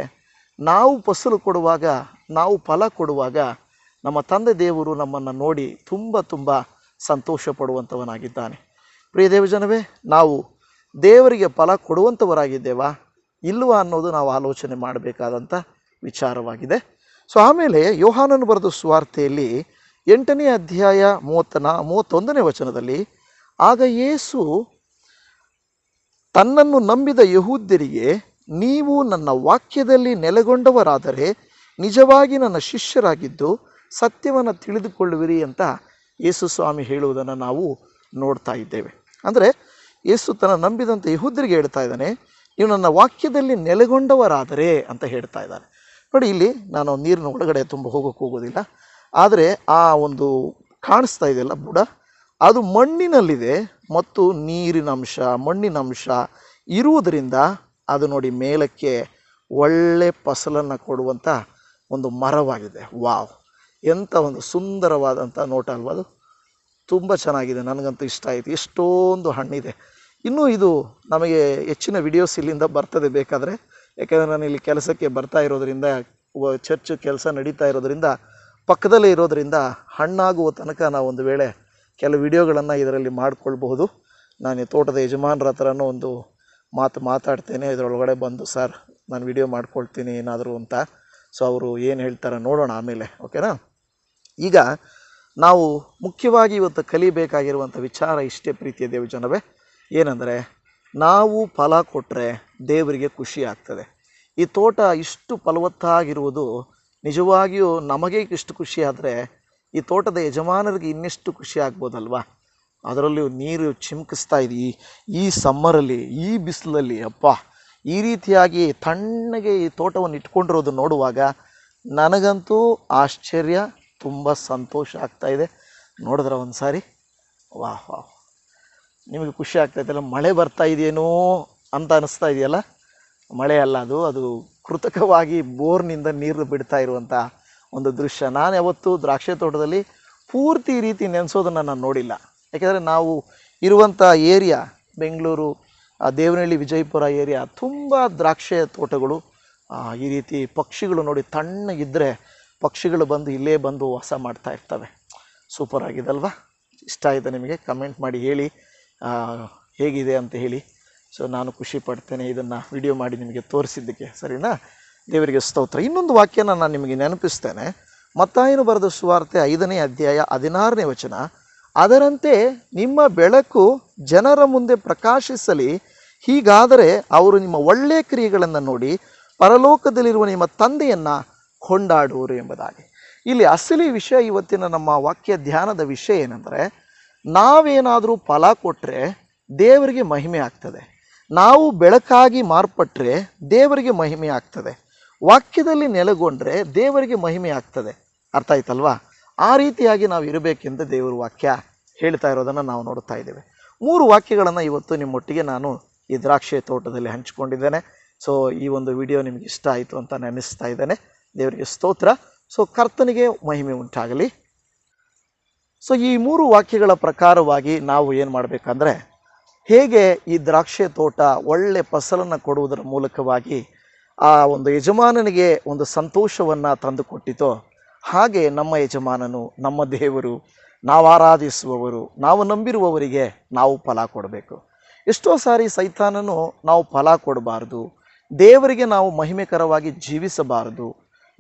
ನಾವು ಫಸಲು ಕೊಡುವಾಗ, ನಾವು ಫಲ ಕೊಡುವಾಗ ನಮ್ಮ ತಂದೆ ದೇವರು ನಮ್ಮನ್ನು ನೋಡಿ ತುಂಬ ತುಂಬ ಸಂತೋಷ ಪಡುವಂಥವನಾಗಿದ್ದಾನೆ ಪ್ರಿಯ ದೇವಜನವೇ, ನಾವು ದೇವರಿಗೆ ಫಲ ಕೊಡುವಂಥವರಾಗಿದ್ದೇವಾ ಇಲ್ವಾ ಅನ್ನೋದು ನಾವು ಆಲೋಚನೆ ಮಾಡಬೇಕಾದಂಥ ವಿಚಾರವಾಗಿದೆ. ಸೊ, ಆಮೇಲೆ ಯೋಹಾನನು ಬರೆದ ಸುವಾರ್ತೆಯಲ್ಲಿ ಎಂಟನೇ ಅಧ್ಯಾಯ ಮೂವತ್ತನ, ಮೂವತ್ತೊಂದನೇ ವಚನದಲ್ಲಿ, ಆಗ ಯೇಸು ತನ್ನನ್ನು ನಂಬಿದ ಯಹೂದ್ಯರಿಗೆ ನೀವು ನನ್ನ ವಾಕ್ಯದಲ್ಲಿ ನೆಲೆಗೊಂಡವರಾದರೆ ನಿಜವಾಗಿ ನನ್ನ ಶಿಷ್ಯರಾಗಿದ್ದು ಸತ್ಯವನ್ನು ತಿಳಿದುಕೊಳ್ಳುವಿರಿ ಅಂತ ಯೇಸು ಸ್ವಾಮಿ ಹೇಳುವುದನ್ನು ನಾವು ನೋಡ್ತಾ ಇದ್ದೇವೆ. ಅಂದರೆ ಯೇಸು ತನ್ನ ನಂಬಿದಂಥ ಯಹುದ್ರಿಗೆ ಹೇಳ್ತಾ ಇದ್ದಾನೆ, ನೀವು ನನ್ನ ವಾಕ್ಯದಲ್ಲಿ ನೆಲೆಗೊಂಡವರಾದರೆ ಅಂತ ಹೇಳ್ತಾ ಇದ್ದಾನೆ. ನೋಡಿ, ಇಲ್ಲಿ ನಾನು ನೀರಿನ ಒಳಗಡೆ ತುಂಬ ಹೋಗೋಕ್ಕೆ ಹೋಗೋದಿಲ್ಲ, ಆದರೆ ಆ ಒಂದು ಕಾಣಿಸ್ತಾ ಇದೆಯಲ್ಲ ಬುಡ. ಅದು ಮಣ್ಣಿನಲ್ಲಿದೆ ಮತ್ತು ನೀರಿನ ಅಂಶ, ಮಣ್ಣಿನ ಅಂಶ ಇರುವುದರಿಂದ ಅದು ನೋಡಿ ಮೇಲಕ್ಕೆ ಒಳ್ಳೆ ಫಸಲನ್ನು ಕೊಡುವಂಥ ಒಂದು ಮರವಾಗಿದೆ. ವಾವ್! ಎಂಥ ಒಂದು ಸುಂದರವಾದಂಥ ನೋಟ ಅಲ್ವ ಅದು? ತುಂಬ ಚೆನ್ನಾಗಿದೆ, ನನಗಂತೂ ಇಷ್ಟ ಆಯಿತು. ಎಷ್ಟೊಂದು ಹಣ್ಣಿದೆ. ಇನ್ನೂ ಇದು ನಮಗೆ ಹೆಚ್ಚಿನ ವಿಡಿಯೋಸ್ ಇಲ್ಲಿಂದ ಬರ್ತದೆ ಬೇಕಾದರೆ. ಯಾಕೆಂದರೆ ನಾನು ಇಲ್ಲಿ ಕೆಲಸಕ್ಕೆ ಬರ್ತಾ ಇರೋದರಿಂದ ಚರ್ಚ್ ಕೆಲಸ ನಡೀತಾ ಇರೋದರಿಂದ, ಪಕ್ಕದಲ್ಲೇ ಇರೋದರಿಂದ ಹಣ್ಣಾಗುವ ತನಕ ನಾವು ಒಂದು ವೇಳೆ ಕೆಲವು ವಿಡಿಯೋಗಳನ್ನು ಇದರಲ್ಲಿ ಮಾಡಿಕೊಳ್ಬಹುದು. ನಾನು ತೋಟದ ಯಜಮಾನರ ಹತ್ರನೂ ಒಂದು ಮಾತು ಮಾತಾಡ್ತೇನೆ, ಇದರೊಳಗಡೆ ಬಂದು, ಸರ್, ನಾನು ವಿಡಿಯೋ ಮಾಡ್ಕೊಳ್ತೀನಿ ಏನಾದರೂ ಅಂತ. ಸೊ ಅವರು ಏನು ಹೇಳ್ತಾರೆ ನೋಡೋಣ ಆಮೇಲೆ, ಓಕೆನಾ? ಈಗ ನಾವು ಮುಖ್ಯವಾಗಿ ಇವತ್ತು ಕಲಿಬೇಕಾಗಿರುವಂಥ ವಿಚಾರ ಇಷ್ಟೇ ಪ್ರೀತಿಯ ದೇವಜನವೇ ಏನಂದರೆ, ನಾವು ಫಲ ಕೊಟ್ಟರೆ ದೇವರಿಗೆ ಖುಷಿ ಆಗ್ತದೆ. ಈ ತೋಟ ಇಷ್ಟು ಫಲವತ್ತಾಗಿರುವುದು ನಿಜವಾಗಿಯೂ ನಮಗೆ ಇಷ್ಟು ಖುಷಿ ಈ ತೋಟದ ಯಜಮಾನರಿಗೆ ಇನ್ನೆಷ್ಟು ಖುಷಿ ಆಗ್ಬೋದಲ್ವಾ? ಅದರಲ್ಲಿಯೂ ನೀರು ಚಿಮ್ಕಿಸ್ತಾ ಇದೆ. ಈ ಸಮ್ಮರಲ್ಲಿ, ಈ ಬಿಸಿಲಲ್ಲಿ, ಅಪ್ಪ, ಈ ರೀತಿಯಾಗಿ ತಣ್ಣಗೆ ಈ ತೋಟವನ್ನು ಇಟ್ಕೊಂಡಿರೋದು ನೋಡುವಾಗ ನನಗಂತೂ ಆಶ್ಚರ್ಯ, ತುಂಬ ಸಂತೋಷ ಆಗ್ತಾ ಇದೆ. ನೋಡಿದ್ರೆ ಒಂದು ಸಾರಿ ವಾಹ್ ವಾಹ್ ನಿಮಗೆ ಖುಷಿ ಆಗ್ತಾಯಿದ್ದಲ್ಲ ಮಳೆ ಬರ್ತಾ ಇದೆಯೇನೋ ಅಂತ ಅನಿಸ್ತಾ ಇದೆಯಲ್ಲ? ಮಳೆ ಅಲ್ಲ ಅದು ಅದು ಕೃತಕವಾಗಿ ಬೋರ್ನಿಂದ ನೀರು ಬಿಡ್ತಾ ಇರುವಂಥ ಒಂದು ದೃಶ್ಯ. ನಾನು ಯಾವತ್ತೂ ದ್ರಾಕ್ಷಿ ತೋಟದಲ್ಲಿ ಪೂರ್ತಿ ರೀತಿ ನೆನೆಸೋದನ್ನು ನಾನು ನೋಡಿಲ್ಲ. ಯಾಕೆಂದರೆ ನಾವು ಇರುವಂಥ ಏರಿಯಾ ಬೆಂಗಳೂರು ದೇವನಹಳ್ಳಿ, ವಿಜಯಪುರ ಏರಿಯಾ ತುಂಬ ದ್ರಾಕ್ಷಿಯ ತೋಟಗಳು ಈ ರೀತಿ ಪಕ್ಷಿಗಳು ನೋಡಿ ತಣ್ಣಗಿದ್ದರೆ ಪಕ್ಷಿಗಳು ಬಂದು ಇಲ್ಲೇ ಬಂದು ವಾಸ ಮಾಡ್ತಾ ಇರ್ತವೆ. ಸೂಪರ್ ಆಗಿದಲ್ವಾ? ಇಷ್ಟ ಆಯಿತು ನಿಮಗೆ? ಕಮೆಂಟ್ ಮಾಡಿ ಹೇಳಿ. ಹೇಗಿದೆ ಅಂತ ಹೇಳಿ. ಸೊ ನಾನು ಖುಷಿ ಪಡ್ತೇನೆ. ಇದನ್ನು ವಿಡಿಯೋ ಮಾಡಿ ನಿಮಗೆ ತೋರಿಸಿದ್ದಕ್ಕೆ, ಸರಿನಾ? ದೇವರಿಗೆ ಸ್ತೋತ್ರ. ಇನ್ನೊಂದು ವಾಕ್ಯನ ನಾನು ನಿಮಗೆ ನೆನಪಿಸ್ತೇನೆ. ಮತ್ತಾಯನು ಬರೆದ ಸುವಾರ್ತೆ ಐದನೇ ಅಧ್ಯಾಯ ಹದಿನಾರನೇ ವಚನ. ಅದರಂತೆ ನಿಮ್ಮ ಬೆಳಕು ಜನರ ಮುಂದೆ ಪ್ರಕಾಶಿಸಲಿ. ಹೀಗಾದರೆ ಅವರು ನಿಮ್ಮ ಒಳ್ಳೆಯ ಕ್ರಿಯೆಗಳನ್ನು ನೋಡಿ ಪರಲೋಕದಲ್ಲಿರುವ ನಿಮ್ಮ ತಂದೆಯನ್ನು ಕೊಂಡಾಡುವರು ಎಂಬುದಾಗಿ. ಇಲ್ಲಿ ಅಸಲಿ ವಿಷಯ ಇವತ್ತಿನ ನಮ್ಮ ವಾಕ್ಯ ಧ್ಯಾನದ ವಿಷಯ ಏನೆಂದರೆ, ನಾವೇನಾದರೂ ಫಲ ಕೊಟ್ಟರೆ ದೇವರಿಗೆ ಮಹಿಮೆ ಆಗ್ತದೆ. ನಾವು ಬೆಳಕಾಗಿ ಮಾರ್ಪಟ್ಟರೆ ದೇವರಿಗೆ ಮಹಿಮೆ ಆಗ್ತದೆ. ವಾಕ್ಯದಲ್ಲಿ ನೆಲೆಗೊಂಡ್ರೆ ದೇವರಿಗೆ ಮಹಿಮೆ ಆಗ್ತದೆ. ಅರ್ಥ ಆಯ್ತಲ್ವಾ? ಆ ರೀತಿಯಾಗಿ ನಾವು ಇರಬೇಕೆಂದು ದೇವರ ವಾಕ್ಯ ಹೇಳ್ತಾ ಇರೋದನ್ನು ನಾವು ನೋಡ್ತಾ ಇದ್ದೇವೆ. ಮೂರು ವಾಕ್ಯಗಳನ್ನು ಇವತ್ತು ನಿಮ್ಮೊಟ್ಟಿಗೆ ನಾನು ಈ ದ್ರಾಕ್ಷೆ ತೋಟದಲ್ಲಿ ಹಂಚಿಕೊಂಡಿದ್ದೇನೆ. ಸೊ ಈ ಒಂದು ವಿಡಿಯೋ ನಿಮಗೆ ಇಷ್ಟ ಆಯಿತು ಅಂತ ನೆನೆಸ್ತಾ ಇದ್ದೇನೆ. ದೇವರಿಗೆ ಸ್ತೋತ್ರ. ಸೊ ಕರ್ತನಿಗೆ ಮಹಿಮೆ ಉಂಟಾಗಲಿ. ಸೊ ಈ ಮೂರು ವಾಕ್ಯಗಳ ಪ್ರಕಾರವಾಗಿ ನಾವು ಏನು ಮಾಡಬೇಕಂದ್ರೆ, ಹೇಗೆ ಈ ದ್ರಾಕ್ಷಿ ತೋಟ ಒಳ್ಳೆ ಫಸಲನ್ನು ಕೊಡುವುದರ ಮೂಲಕವಾಗಿ ಆ ಒಂದು ಯಜಮಾನನಿಗೆ ಒಂದು ಸಂತೋಷವನ್ನು ತಂದುಕೊಟ್ಟಿತೋ ಹಾಗೆ ನಮ್ಮ ಯಜಮಾನನು, ನಮ್ಮ ದೇವರು, ನಾವು ಆರಾಧಿಸುವವರು, ನಾವು ನಂಬಿರುವವರಿಗೆ ನಾವು ಫಲ ಕೊಡಬೇಕು. ಎಷ್ಟೋ ಸಾರಿ ಸೈತಾನನು ನಾವು ಫಲ ಕೊಡಬಾರ್ದು, ದೇವರಿಗೆ ನಾವು ಮಹಿಮೆಕರವಾಗಿ ಜೀವಿಸಬಾರದು,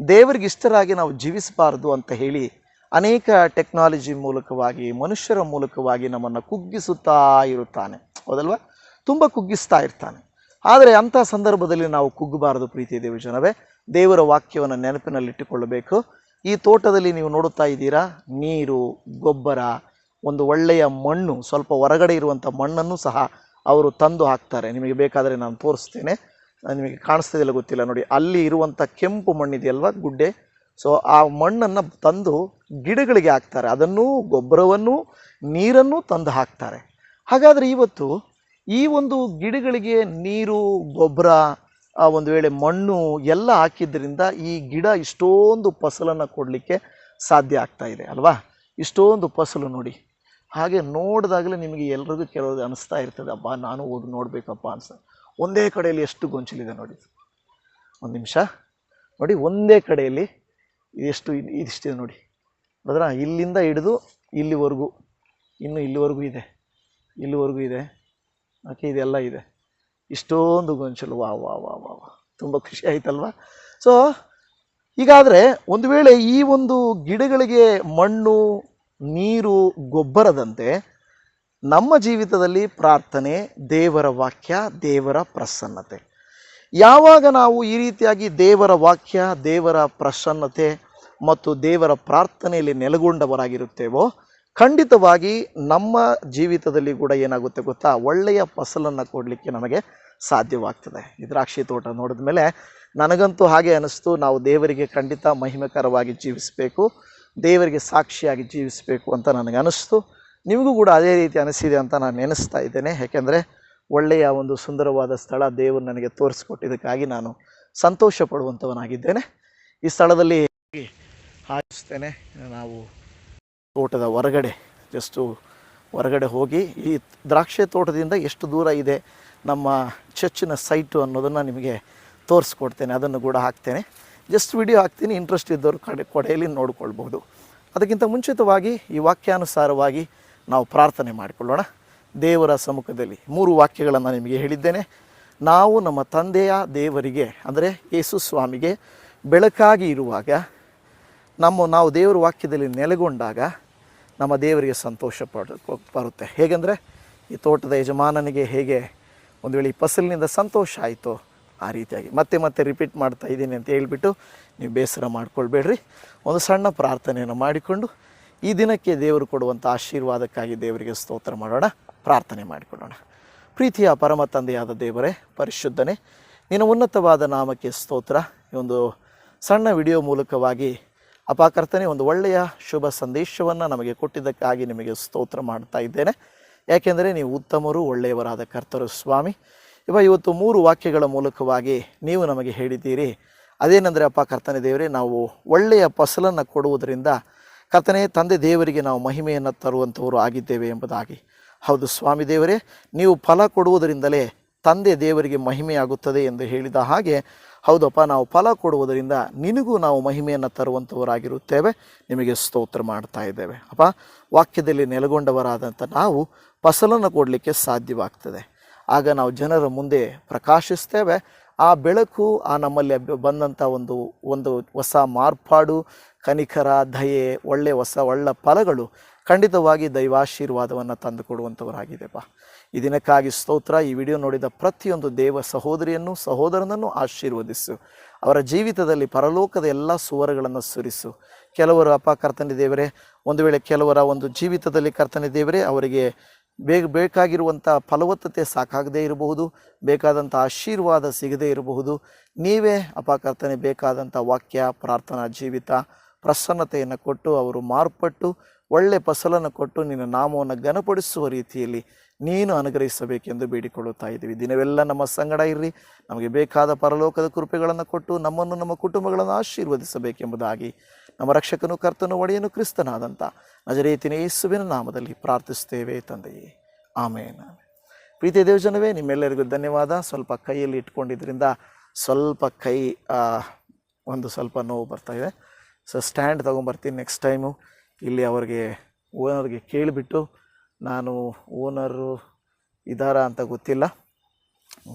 ದೇವರಿಗೆ ಇಷ್ಟರಾಗಿ ನಾವು ಜೀವಿಸಬಾರದು ಅಂತ ಹೇಳಿ ಅನೇಕ ಟೆಕ್ನಾಲಜಿ ಮೂಲಕವಾಗಿ, ಮನುಷ್ಯರ ಮೂಲಕವಾಗಿ ನಮ್ಮನ್ನು ಕುಗ್ಗಿಸುತ್ತಾ ಇರುತ್ತಾನೆ. ಹೌದಲ್ವಾ? ತುಂಬ ಕುಗ್ಗಿಸ್ತಾ ಇರ್ತಾನೆ. ಆದರೆ ಅಂಥ ಸಂದರ್ಭದಲ್ಲಿ ನಾವು ಕುಗ್ಗಬಾರದು ಪ್ರೀತಿ ದೇವಿ ಜನವೇ ದೇವರ ವಾಕ್ಯವನ್ನು ನೆನಪಿನಲ್ಲಿಟ್ಟುಕೊಳ್ಳಬೇಕು. ಈ ತೋಟದಲ್ಲಿ ನೀವು ನೋಡುತ್ತಾ ಇದ್ದೀರಾ? ನೀರು, ಗೊಬ್ಬರ, ಒಂದು ಒಳ್ಳೆಯ ಮಣ್ಣು, ಸ್ವಲ್ಪ ಹೊರಗಡೆ ಇರುವಂಥ ಮಣ್ಣನ್ನು ಸಹ ಅವರು ತಂದು ಹಾಕ್ತಾರೆ. ನಿಮಗೆ ಬೇಕಾದರೆ ನಾನು ತೋರಿಸ್ತೇನೆ. ನಿಮಗೆ ಕಾಣಿಸ್ತಿದೆಯಲ್ಲ ಗೊತ್ತಿಲ್ಲ, ನೋಡಿ. ಅಲ್ಲಿ ಇರುವಂಥ ಕೆಂಪು ಮಣ್ಣಿದೆಯಲ್ವ? ಗುಡ್ಡೆ. ಸೊ ಆ ಮಣ್ಣನ್ನು ತಂದು ಗಿಡಗಳಿಗೆ ಹಾಕ್ತಾರೆ. ಅದನ್ನು, ಗೊಬ್ಬರವನ್ನು, ನೀರನ್ನು ತಂದು ಹಾಕ್ತಾರೆ. ಹಾಗಾದರೆ ಇವತ್ತು ಈ ಒಂದು ಗಿಡಗಳಿಗೆ ನೀರು, ಗೊಬ್ಬರ ಆ ಒಂದು ವೇಳೆ ಮಣ್ಣು ಎಲ್ಲ ಹಾಕಿದ್ರಿಂದ ಈ ಗಿಡ ಇಷ್ಟೊಂದು ಫಸಲನ್ನು ಕೊಡಲಿಕ್ಕೆ ಸಾಧ್ಯ ಆಗ್ತಾ ಇದೆ, ಅಲ್ವಾ? ಇಷ್ಟೊಂದು ಫಸಲು ನೋಡಿ. ಹಾಗೆ ನೋಡಿದಾಗಲೇ ನಿಮಗೆ ಎಲ್ರಿಗೂ ಕೆಲವು ಅನಿಸ್ತಾ ಇರ್ತದೆ ಅಪ್ಪ ನಾನು ಹೋಗಿ ನೋಡಬೇಕಪ್ಪ ಅನ್ಸ ಒಂದೇ ಕಡೆಯಲ್ಲಿ ಎಷ್ಟು ಗೊಂಚಲಿದೆ ನೋಡಿ. ಒಂದು ನಿಮಿಷ. ನೋಡಿ, ಒಂದೇ ಕಡೆಯಲ್ಲಿ ಎಷ್ಟು ಇದ್- ಇದಿಷ್ಟಿದೆ ನೋಡಿ. ಅದರ ಇಲ್ಲಿಂದ ಹಿಡಿದು ಇಲ್ಲಿವರೆಗೂ, ಇನ್ನು ಇಲ್ಲಿವರೆಗೂ ಇದೆ. ಇಲ್ಲಿವರೆಗೂ ಇದೆ. ಓಕೆ, ಇದೆಲ್ಲ ಇದೆ. ಇಷ್ಟೊಂದು ಗೊಂಚಲು, ವಾ ವಾ ವಾ ವಾ ವಾ. ತುಂಬ ಖುಷಿ ಆಯ್ತಲ್ವ? ಸೊ ಹೀಗಾದರೆ ಒಂದು ವೇಳೆ ಈ ಒಂದು ಗಿಡಗಳಿಗೆ ಮಣ್ಣು, ನೀರು, ಗೊಬ್ಬರದಂತೆ ನಮ್ಮ ಜೀವಿತದಲ್ಲಿ ಪ್ರಾರ್ಥನೆ, ದೇವರ ವಾಕ್ಯ, ದೇವರ ಪ್ರಸನ್ನತೆ. ಯಾವಾಗ ನಾವು ಈ ರೀತಿಯಾಗಿ ದೇವರ ವಾಕ್ಯ, ದೇವರ ಪ್ರಸನ್ನತೆ ಮತ್ತು ದೇವರ ಪ್ರಾರ್ಥನೆಯಲ್ಲಿ ನೆಲೆಗೊಂಡವರಾಗಿರುತ್ತೇವೋ ಖಂಡಿತವಾಗಿ ನಮ್ಮ ಜೀವಿತದಲ್ಲಿ ಕೂಡ ಏನಾಗುತ್ತೆ ಗೊತ್ತಾ? ಒಳ್ಳೆಯ ಫಸಲನ್ನು ಕೊಡಲಿಕ್ಕೆ ನಮಗೆ ಸಾಧ್ಯವಾಗ್ತದೆ. ಈ ದ್ರಾಕ್ಷಿ ತೋಟ ನೋಡಿದ ಮೇಲೆ ನನಗಂತೂ ಹಾಗೆ ಅನಿಸ್ತು. ನಾವು ದೇವರಿಗೆ ಖಂಡಿತ ಮಹಿಮೆಕರವಾಗಿ ಜೀವಿಸಬೇಕು, ದೇವರಿಗೆ ಸಾಕ್ಷಿಯಾಗಿ ಜೀವಿಸಬೇಕು ಅಂತ ನನಗೆ ಅನಿಸ್ತು. ನಿಮಗೂ ಕೂಡ ಅದೇ ರೀತಿ ಅನಿಸಿದೆ ಅಂತ ನಾನು ನೆನೆಸ್ತಾ ಇದ್ದೇನೆ. ಯಾಕೆಂದರೆ ಒಳ್ಳೆಯ ಒಂದು ಸುಂದರವಾದ ಸ್ಥಳ ದೇವರು ನನಗೆ ತೋರಿಸ್ಕೊಟ್ಟಿದ್ದಕ್ಕಾಗಿ ನಾನು ಸಂತೋಷ ಪಡುವಂಥವನಾಗಿದ್ದೇನೆ ಈ ಸ್ಥಳದಲ್ಲಿ ಹಾಕಿಸ್ತೇನೆ ನಾವು ತೋಟದ ಹೊರಗಡೆ ಜಸ್ಟು ಹೊರಗಡೆ ಹೋಗಿ ಈ ದ್ರಾಕ್ಷೆ ತೋಟದಿಂದ ಎಷ್ಟು ದೂರ ಇದೆ ನಮ್ಮ ಚರ್ಚಿನ ಸೈಟು ಅನ್ನೋದನ್ನು ನಿಮಗೆ ತೋರಿಸ್ಕೊಡ್ತೇನೆ, ಅದನ್ನು ಕೂಡ ಹಾಕ್ತೇನೆ. ಜಸ್ಟ್ ವಿಡಿಯೋ ಹಾಕ್ತೀನಿ ಇಂಟ್ರೆಸ್ಟ್ ಇದ್ದವರು ಕಡೆ, ಕೊಡೆಯಲ್ಲಿ ನೋಡಿಕೊಳ್ಬೋದು. ಅದಕ್ಕಿಂತ ಮುಂಚಿತವಾಗಿ ಈ ವಾಕ್ಯಾನುಸಾರವಾಗಿ ನಾವು ಪ್ರಾರ್ಥನೆ ಮಾಡಿಕೊಳ್ಳೋಣ. ದೇವರ ಸಮ್ಮುಖದಲ್ಲಿ ಮೂರು ವಾಕ್ಯಗಳನ್ನು ನಿಮಗೆ ಹೇಳಿದ್ದೇನೆ. ನಾವು ನಮ್ಮ ತಂದೆಯ ದೇವರಿಗೆ, ಅಂದರೆ ಯೇಸು ಸ್ವಾಮಿಗೆ ಬೆಳಕಾಗಿ ಇರುವಾಗ, ನಮ್ಮ, ನಾವು ದೇವರ ವಾಕ್ಯದಲ್ಲಿ ನೆಲೆಗೊಂಡಾಗ ನಮ್ಮ ದೇವರಿಗೆ ಸಂತೋಷ ಪಡ, ಬರುತ್ತೆ. ಹೇಗೆಂದರೆ ಈ ತೋಟದ ಯಜಮಾನನಿಗೆ ಹೇಗೆ ಒಂದು ವೇಳೆ ಈ ಫಸಲಿನಿಂದ ಸಂತೋಷ ಆಯಿತು ಆ ರೀತಿಯಾಗಿ. ಮತ್ತೆ ಮತ್ತೆ ರಿಪೀಟ್ ಮಾಡ್ತಾ ಇದ್ದೀನಿ ಅಂತ ಹೇಳಿಬಿಟ್ಟು ನೀವು ಬೇಸರ ಮಾಡ್ಕೊಳ್ಬೇಡ್ರಿ. ಒಂದು ಸಣ್ಣ ಪ್ರಾರ್ಥನೆಯನ್ನು ಮಾಡಿಕೊಂಡು ಈ ದಿನಕ್ಕೆ ದೇವರು ಕೊಡುವಂಥ ಆಶೀರ್ವಾದಕ್ಕಾಗಿ ದೇವರಿಗೆ ಸ್ತೋತ್ರ ಮಾಡೋಣ. ಪ್ರಾರ್ಥನೆ ಮಾಡಿಕೊಳ್ಳೋಣ. ಪ್ರೀತಿಯ ಪರಮ ತಂದೆಯಾದ ದೇವರೇ, ಪರಿಶುದ್ಧನೇ, ನಿನ್ನ ಉನ್ನತವಾದ ನಾಮಕ್ಕೆ ಸ್ತೋತ್ರ. ಈ ಒಂದು ಸಣ್ಣ ವಿಡಿಯೋ ಮೂಲಕವಾಗಿ ಅಪಾಕರ್ತನೆ ಒಂದು ಒಳ್ಳೆಯ ಶುಭ ಸಂದೇಶವನ್ನು ನಮಗೆ ಕೊಟ್ಟಿದ್ದಕ್ಕಾಗಿ ನಿಮಗೆ ಸ್ತೋತ್ರ ಮಾಡ್ತಾ ಇದ್ದೇನೆ. ಯಾಕೆಂದರೆ ನೀವು ಉತ್ತಮರು, ಒಳ್ಳೆಯವರಾದ ಕರ್ತರು ಸ್ವಾಮಿ. ಇವ ಇವತ್ತು ಮೂರು ವಾಕ್ಯಗಳ ಮೂಲಕವಾಗಿ ನೀವು ನಮಗೆ ಹೇಳಿದ್ದೀರಿ. ಅದೇನೆಂದರೆ ಅಪ್ಪ ಕರ್ತನೆ ದೇವರೇ, ನಾವು ಒಳ್ಳೆಯ ಫಸಲನ್ನು ಕೊಡುವುದರಿಂದ ಕರ್ತನೆ, ತಂದೆ ದೇವರಿಗೆ ನಾವು ಮಹಿಮೆಯನ್ನು ತರುವಂಥವರು ಆಗಿದ್ದೇವೆ ಎಂಬುದಾಗಿ. ಹೌದು ಸ್ವಾಮಿ ದೇವರೇ, ನೀವು ಫಲ ಕೊಡುವುದರಿಂದಲೇ ತಂದೆ ದೇವರಿಗೆ ಮಹಿಮೆಯಾಗುತ್ತದೆ ಎಂದು ಹೇಳಿದ ಹಾಗೆ ಹೌದಪ್ಪ, ನಾವು ಫಲ ಕೊಡುವುದರಿಂದ ನಿನಗೂ ನಾವು ಮಹಿಮೆಯನ್ನು ತರುವಂಥವರಾಗಿರುತ್ತೇವೆ ನಿಮಗೆ ಸ್ತೋತ್ರ ಮಾಡ್ತಾ ಇದ್ದೇವೆ. ಅಪ್ಪ, ವಾಕ್ಯದಲ್ಲಿ ನೆಲೆಗೊಂಡವರಾದಂಥ ನಾವು ಫಸಲನ್ನು ಕೊಡಲಿಕ್ಕೆ ಸಾಧ್ಯವಾಗ್ತದೆ. ಆಗ ನಾವು ಜನರ ಮುಂದೆ ಪ್ರಕಾಶಿಸ್ತೇವೆ. ಆ ಬೆಳಕು, ಆ ನಮ್ಮಲ್ಲಿ ಬಂದಂಥ ಒಂದು ಒಂದು ಹೊಸ ಮಾರ್ಪಾಡು ಕನಿಕರ, ದಯೆ, ಒಳ್ಳೆ ಹೊಸ, ಒಳ್ಳೆ ಫಲಗಳು ಖಂಡಿತವಾಗಿ ದೈವಾಶೀರ್ವಾದವನ್ನು ತಂದು ಕೊಡುವಂಥವರಾಗಿದೆಪ್ಪ ಈ ದಿನಕ್ಕಾಗಿ ಸ್ತೋತ್ರ. ಈ ವಿಡಿಯೋ ನೋಡಿದ ಪ್ರತಿಯೊಂದು ದೇವ ಸಹೋದರಿಯನ್ನು, ಸಹೋದರನನ್ನು ಆಶೀರ್ವದಿಸು. ಅವರ ಜೀವಿತದಲ್ಲಿ ಪರಲೋಕದ ಎಲ್ಲ ಸುವರಗಳನ್ನು ಸುರಿಸು. ಕೆಲವರು, ಅಪ್ಪ, ಕರ್ತನೆ ದೇವರೇ, ಒಂದು ವೇಳೆ ಕೆಲವರ ಒಂದು ಜೀವಿತದಲ್ಲಿ ಕರ್ತನೆ ದೇವರೇ, ಅವರಿಗೆ ಬೇಗ ಬೇಕಾಗಿರುವಂಥ ಫಲವತ್ತತೆ ಸಾಕಾಗದೇ ಇರಬಹುದು, ಬೇಕಾದಂಥ ಆಶೀರ್ವಾದ ಸಿಗದೇ ಇರಬಹುದು. ನೀವೇ ಅಪಕರ್ತನೆ ಕರ್ತನೆ, ಬೇಕಾದಂಥ ವಾಕ್ಯ, ಪ್ರಾರ್ಥನಾ ಜೀವಿತ ಪ್ರಸನ್ನತೆಯನ್ನು ಕೊಟ್ಟು ಅವರು ಮಾರ್ಪಟ್ಟು ಒಳ್ಳೆ ಫಸಲನ್ನು ಕೊಟ್ಟು ನಿನ್ನ ನಾಮವನ್ನು ಘನಪಡಿಸುವ ರೀತಿಯಲ್ಲಿ ನೀನು ಅನುಗ್ರಹಿಸಬೇಕೆಂದು ಬೇಡಿಕೊಳ್ಳುತ್ತಾ ಇದ್ದೀವಿ. ದಿನವೆಲ್ಲ ನಮ್ಮ ಸಂಗಡ ಇರ್ರಿ. ನಮಗೆ ಬೇಕಾದ ಪರಲೋಕದ ಕೃಪೆಗಳನ್ನು ಕೊಟ್ಟು ನಮ್ಮನ್ನು ನಮ್ಮ ಕುಟುಂಬಗಳನ್ನು ಆಶೀರ್ವದಿಸಬೇಕೆಂಬುದಾಗಿ ನಮ್ಮ ರಕ್ಷಕನು ಕರ್ತನು ಒಡೆಯನು ಕ್ರಿಸ್ತನಾದಂಥ ನಜರೇತಿನ ಯೇಸುವಿನ ನಾಮದಲ್ಲಿ ಪ್ರಾರ್ಥಿಸ್ತೇವೆ ತಂದೆಯೇ. ಆಮೇನ್ ಪ್ರೀತಿಯ ದೇವಜನವೇ, ನಿಮ್ಮೆಲ್ಲರಿಗೂ ಧನ್ಯವಾದ. ಸ್ವಲ್ಪ ಕೈಯಲ್ಲಿ ಇಟ್ಕೊಂಡಿದ್ದರಿಂದ ಸ್ವಲ್ಪ ಕೈ ಒಂದು ಸ್ವಲ್ಪ ನೋವು ಬರ್ತಾ ಇದೆ. ಸೊ ಸ್ಟ್ಯಾಂಡ್ ತೊಗೊಂಬರ್ತೀನಿ ನೆಕ್ಸ್ಟ್ ಟೈಮು ಇಲ್ಲಿ ಅವ್ರಿಗೆ ಓನರ್ಗೆ ಕೇಳಿಬಿಟ್ಟು ನಾನು ಓನರು ಇದ್ದಾರಾ ಅಂತ ಗೊತ್ತಿಲ್ಲ.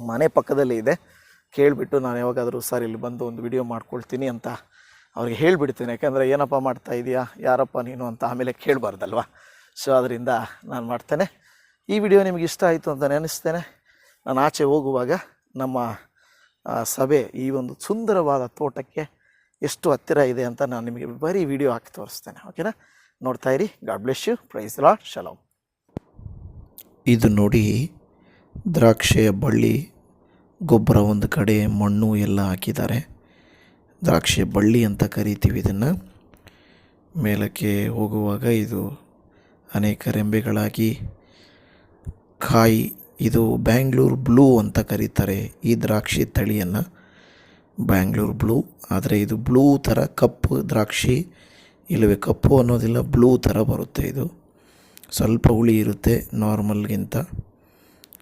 ಮನೆ ಪಕ್ಕದಲ್ಲೇ ಇದೆ. ಕೇಳಿಬಿಟ್ಟು ನಾನು ಯಾವಾಗಾದರೂ ಸರ್ ಇಲ್ಲಿ ಬಂದು ಒಂದು ವಿಡಿಯೋ ಮಾಡ್ಕೊಳ್ತೀನಿ ಅಂತ ಅವ್ರಿಗೆ ಹೇಳಿಬಿಡ್ತೀನಿ. ಯಾಕೆಂದರೆ ಏನಪ್ಪ ಮಾಡ್ತಾ ಇದೆಯಾ? ಯಾರಪ್ಪ ನೀನು ಅಂತ ಆಮೇಲೆ ಕೇಳಬಾರ್ದಲ್ವ? ಸೊ ಅದರಿಂದ ನಾನು ಮಾಡ್ತೇನೆ. ಈ ವಿಡಿಯೋ ನಿಮಗೆ ಇಷ್ಟ ಆಯಿತು ಅಂತ ನೆನೆಸ್ತೇನೆ. ನಾನು ಆಚೆ ಹೋಗುವಾಗ ನಮ್ಮ ಸಭೆ ಈ ಒಂದು ಸುಂದರವಾದ ತೋಟಕ್ಕೆ ಎಷ್ಟು ಹತ್ತಿರ ಇದೆ ಅಂತ ನಾನು ನಿಮಗೆ ಬರೀ ವಿಡಿಯೋ ಹಾಕಿ ತೋರಿಸ್ತೇನೆ ಓಕೆನಾ ನೋಡ್ತಾ ಇರಿ. God bless you praise lord shalom ಇದು ನೋಡಿ ದ್ರಾಕ್ಷೆಯ ಬಳ್ಳಿ, ಗೊಬ್ಬರ ಒಂದು ಕಡೆ, ಮಣ್ಣು ಎಲ್ಲ ಹಾಕಿದ್ದಾರೆ. ದ್ರಾಕ್ಷೆ ಬಳ್ಳಿ ಅಂತ ಕರಿತೀವಿ ಇದನ್ನು. ಮೇಲಕ್ಕೆ ಹೋಗುವಾಗ ಇದು ಅನೇಕ ರೆಂಬೆಗಳಾಗಿ ಕಾಯಿ, ಇದು ಬ್ಯಾಂಗ್ಳೂರ್ ಬ್ಲೂ ಅಂತ ಕರೀತಾರೆ ಈ ದ್ರಾಕ್ಷಿ ತಳಿಯನ್ನು. ಬ್ಯಾಂಗ್ಳೂರು ಬ್ಲೂ ಆದರೆ ಇದು ಬ್ಲೂ ಥರ ಕಪ್ಪು, ದ್ರಾಕ್ಷಿ, ಇಲ್ಲವೇ ಕಪ್ಪು ಅನ್ನೋದಿಲ್ಲ ಬ್ಲೂ ಥರ ಬರುತ್ತೆ ಇದು. ಸ್ವಲ್ಪ ಹುಳಿ ಇರುತ್ತೆ ನಾರ್ಮಲ್ಗಿಂತ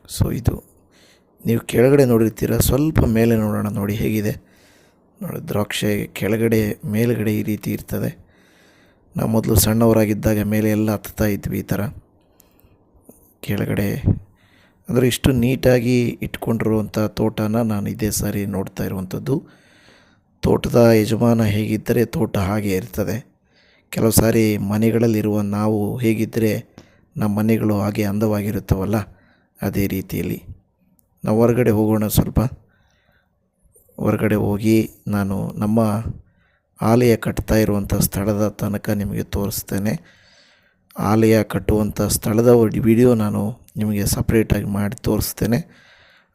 ಸೊ ಇದು ನೀವು ಕೆಳಗಡೆ ನೋಡಿರ್ತೀರ, ಸ್ವಲ್ಪ ಮೇಲೆ ನೋಡೋಣ ನೋಡಿ ಹೇಗಿದೆ. ನೋಡಿ, ದ್ರಾಕ್ಷಿ ಕೆಳಗಡೆ, ಮೇಲುಗಡೆ ಈ ರೀತಿ ಇರ್ತದೆ. ನಾವು ಮೊದಲು ಸಣ್ಣವರಾಗಿದ್ದಾಗ ಮೇಲೆ ಎಲ್ಲ ಹತ್ತಾ ಇದ್ವಿ ಈ ಥರ ಕೆಳಗಡೆ ಅಂದರೆ ಇಷ್ಟು ನೀಟಾಗಿ ಇಟ್ಕೊಂಡಿರುವಂಥ ತೋಟನ ನಾನು ಇದೇ ಸಾರಿ ನೋಡ್ತಾ ಇರುವಂಥದ್ದು. ತೋಟದ ಯಜಮಾನ ಹೇಗಿದ್ದರೆ ತೋಟ ಹಾಗೆ ಇರ್ತದೆ. ಕೆಲವು ಸಾರಿ ಮನೆಗಳಲ್ಲಿರುವ ನಾವು ಹೇಗಿದ್ದರೆ ನಮ್ಮ ಮನೆಗಳು ಹಾಗೆ ಅಂದವಾಗಿರುತ್ತವಲ್ಲ, ಅದೇ ರೀತಿಯಲ್ಲಿ. ನಾವು ಹೊರಗಡೆ ಹೋಗೋಣ ಸ್ವಲ್ಪ. ಹೊರಗಡೆ ಹೋಗಿ ನಾನು ನಮ್ಮ ಆಲಯ ಕಟ್ತಾ ಇರುವಂಥ ಸ್ಥಳದ ತನಕ ನಿಮಗೆ ತೋರಿಸ್ತೇನೆ. ಆಲಯ ಕಟ್ಟುವಂಥ ಸ್ಥಳದ ವಿಡಿಯೋ ನಾನು ನಿಮಗೆ ಸಪ್ರೇಟಾಗಿ ಮಾಡಿ ತೋರಿಸ್ತೇನೆ.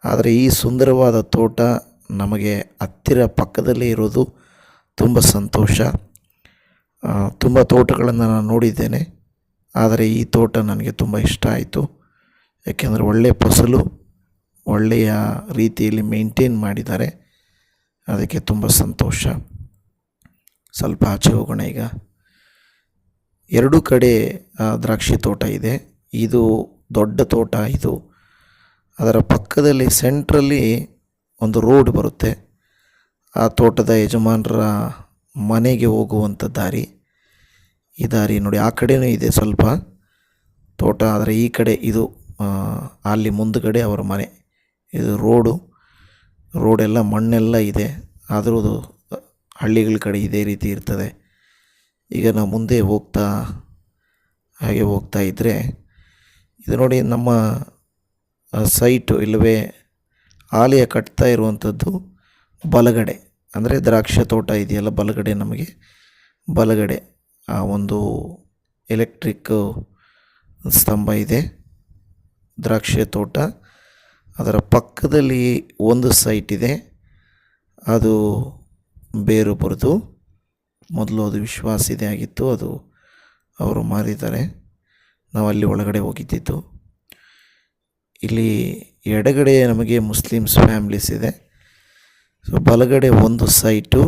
ಆದರೆ ಈ ಸುಂದರವಾದ ತೋಟ ನಮಗೆ ಹತ್ತಿರ ಪಕ್ಕದಲ್ಲೇ ಇರೋದು ತುಂಬ ಸಂತೋಷ. ತುಂಬ ತೋಟಗಳನ್ನು ನಾನು ನೋಡಿದ್ದೇನೆ. ಆದರೆ ಈ ತೋಟ ನನಗೆ ತುಂಬ ಇಷ್ಟ ಆಯಿತು. ಯಾಕೆಂದರೆ ಒಳ್ಳೆಯ ಫಸಲು, ಒಳ್ಳೆಯ ರೀತಿಯಲ್ಲಿ ಮೇಂಟೈನ್ ಮಾಡಿದ್ದಾರೆ. ಅದಕ್ಕೆ ತುಂಬ ಸಂತೋಷ. ಸ್ವಲ್ಪ ಆಚೆ ಹೋಗೋಣ ಈಗ. ಎರಡೂ ಕಡೆ ದ್ರಾಕ್ಷಿ ತೋಟ ಇದೆ. ಇದು ದೊಡ್ಡ ತೋಟ ಇದು. ಅದರ ಪಕ್ಕದಲ್ಲಿ ಸೆಂಟ್ರಲ್ಲಿ ಒಂದು ರೋಡ್ ಬರುತ್ತೆ. ಆ ತೋಟದ ಯಜಮಾನರ ಮನೆಗೆ ಹೋಗುವಂಥ ದಾರಿ. ಈ ದಾರಿ ನೋಡಿ, ಆ ಕಡೆಯೂ ಇದೆ ಸ್ವಲ್ಪ ತೋಟ, ಆದರೆ ಈ ಕಡೆ ಇದು ಅಲ್ಲಿ ಮುಂದುಗಡೆ ಅವರ ಮನೆ. ಇದು ರೋಡು. ರೋಡೆಲ್ಲ ಮಣ್ಣೆಲ್ಲ ಇದೆ. ಆದರೂ ಹಳ್ಳಿಗಳ ಕಡೆ ಇದೇ ರೀತಿ ಇರ್ತದೆ. ಈಗ ನಾವು ಮುಂದೆ ಹೋಗ್ತಾ, ಹಾಗೆ ಹೋಗ್ತಾ ಇದ್ದರೆ ಇದು ನೋಡಿ ನಮ್ಮ ಸೈಟು ಇಲ್ಲವೇ, ಆಲಯ ಕಟ್ತಾ ಇರುವಂಥದ್ದು ಬಲಗಡೆ. ಅಂದರೆ ದ್ರಾಕ್ಷ ತೋಟ ಇದೆಯಲ್ಲ, ಬಲಗಡೆ ನಮಗೆ. ಬಲಗಡೆ, ಆ, ಒಂದು ಎಲೆಕ್ಟ್ರಿಕ್ ಸ್ತಂಭ ಇದೆ, ದ್ರಾಕ್ಷಿ ತೋಟ. ಅದರ ಪಕ್ಕದಲ್ಲಿ ಒಂದು ಸೈಟ್ ಇದೆ, ಅದು ಬೇರು ಬರೆದು ಮೊದಲು ಅದು ವಿಶ್ವಾಸಿದೆ ಆಗಿತ್ತು, ಅದು ಅವರು ಮಾರಿದ್ದಾರೆ. ನಾವು ಅಲ್ಲಿ ಒಳಗಡೆ ಹೋಗಿದ್ದಿದ್ದು. ಇಲ್ಲಿ ಎಡಗಡೆ ನಮಗೆ ಮುಸ್ಲಿಮ್ಸ್ ಫ್ಯಾಮ್ಲೀಸ್ ಇದೆ. ಸೊ ಬಲಗಡೆ ಒಂದು ಸೈಟು,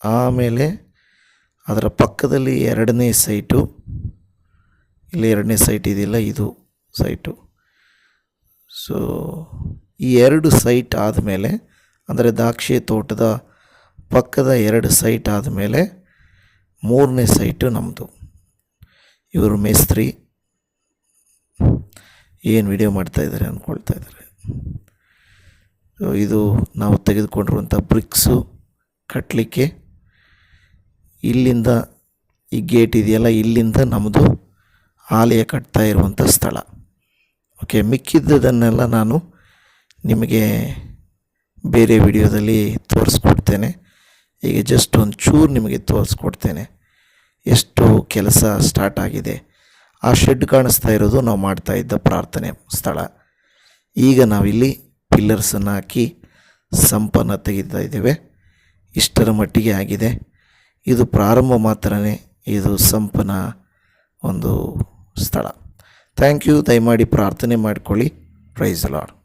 ಆಮೇಲೆ ಅದರ ಪಕ್ಕದಲ್ಲಿ ಎರಡನೇ ಸೈಟು. ಇಲ್ಲಿ ಎರಡನೇ ಸೈಟ್ ಇದೆಯಲ್ಲ, ಇದು ಸೈಟು. ಸೊ ಈ ಎರಡು ಸೈಟ್ ಆದಮೇಲೆ, ಅಂದರೆ ದ್ರಾಕ್ಷಿ ತೋಟದ ಪಕ್ಕದ ಎರಡು ಸೈಟ್ ಆದಮೇಲೆ ಮೂರನೇ ಸೈಟು ನಮ್ಮದು ಇವರು ಮೇಸ್ತ್ರಿ. ಏನು ವಿಡಿಯೋ ಮಾಡ್ತಾಯಿದ್ದಾರೆ ಅಂದ್ಕೊಳ್ತಾ ಇದ್ದಾರೆ ಇದು ನಾವು ತೆಗೆದುಕೊಂಡಿರುವಂಥ ಬ್ರಿಕ್ಸು ಕಟ್ಟಲಿಕ್ಕೆ ಇಲ್ಲಿಂದ ಈ ಗೇಟ್ ಇದೆಯಲ್ಲ, ಇಲ್ಲಿಂದ ನಮ್ಮದು ಆಲಯ ಕಟ್ತಾ ಇರುವಂಥ ಸ್ಥಳ. ಓಕೆ ಮಿಕ್ಕಿದ್ದದನ್ನೆಲ್ಲ ನಾನು ನಿಮಗೆ ಬೇರೆ ವಿಡಿಯೋದಲ್ಲಿ ತೋರಿಸ್ಕೊಡ್ತೇನೆ. ಈಗ ಜಸ್ಟ್ ಒಂದು ಚೂರು ನಿಮಗೆ ತೋರಿಸ್ಕೊಡ್ತೇನೆ. ಎಷ್ಟು ಕೆಲಸ ಸ್ಟಾರ್ಟ್ ಆಗಿದೆ. ಆ ಶೆಡ್ ಕಾಣಿಸ್ತಾ ಇರೋದು ನಾವು ಮಾಡ್ತಾ ಇದ್ದ ಪ್ರಾರ್ಥನೆ ಸ್ಥಳ. ಈಗ ನಾವಿಲ್ಲಿ ಪಿಲ್ಲರ್ಸನ್ನು ಹಾಕಿ ಸಂಪನ್ನು ತೆಗಿತಾ ಇದ್ದೇವೆ. ಇಷ್ಟರ ಮಟ್ಟಿಗೆ ಆಗಿದೆ. ಇದು ಪ್ರಾರಂಭ ಮಾತ್ರನೇ, ಇದು ಸಂಪನ ಒಂದು ಸ್ಥಳ. ಥ್ಯಾಂಕ್ ಯು ದಯಮಾಡಿ ಪ್ರಾರ್ಥನೆ ಮಾಡಿಕೊಳ್ಳಿ. ಪ್ರೈಸ್ ಲಾಡ್